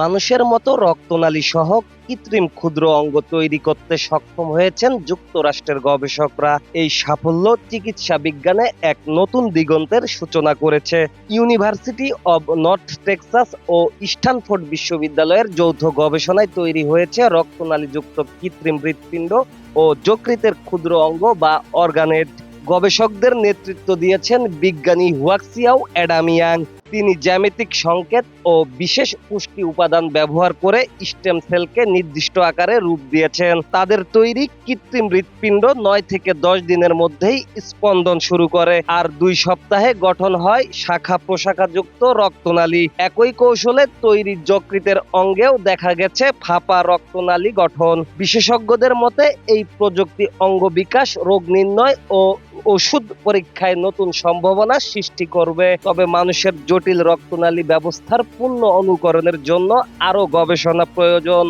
মানুষের মতো রক্তনালী সহ কৃত্রিম ক্ষুদ্র অঙ্গ তৈরি করতে সক্ষম হয়েছেন যুক্তরাষ্ট্রের গবেষকরা। এই সাফল্য চিকিৎসা বিজ্ঞানে এক নতুন দিগন্তের সূচনা করেছে। ইউনিভার্সিটি অব নর্থ টেক্সাস ও স্ট্যানফোর্ড বিশ্ববিদ্যালয়ের যৌথ গবেষণায় তৈরি হয়েছে রক্তনালীযুক্ত কৃত্রিম হৃৎপিণ্ড ও যকৃতের ক্ষুদ্র অঙ্গ বা অর্গানেট। গবেষকদের নেতৃত্ব দিয়েছেন বিজ্ঞানী হুয়াক্সিয়াও অ্যাডামিয়াং। তিনি জ্যামিতিক সংকেত ও বিশেষ পুষ্টি উপাদান ব্যবহার করে স্টেম সেলকে নির্দিষ্ট আকারে রূপ দিয়েছেন। তাদের তৈরি কৃত্রিম হৃৎপিণ্ড নয় থেকে দশ দিনের মধ্যেই স্পন্দন শুরু করে আর দুই সপ্তাহে গঠন হয় শাখা প্রশাখাযুক্ত রক্তনালী। একই কৌশলে তৈরি যকৃতের অঙ্গেও দেখা গেছে ফাঁপা রক্তনালী গঠন। বিশেষজ্ঞদের মতে এই প্রযুক্তি অঙ্গ বিকাশ, রোগ নির্ণয় ও ওষুধ পরীক্ষায় নতুন সম্ভাবনা সৃষ্টি করবে। তবে মানুষের জটিল রক্তনালী ব্যবস্থার পূর্ণ অনুকরণের জন্য আরও গবেষণা প্রয়োজন।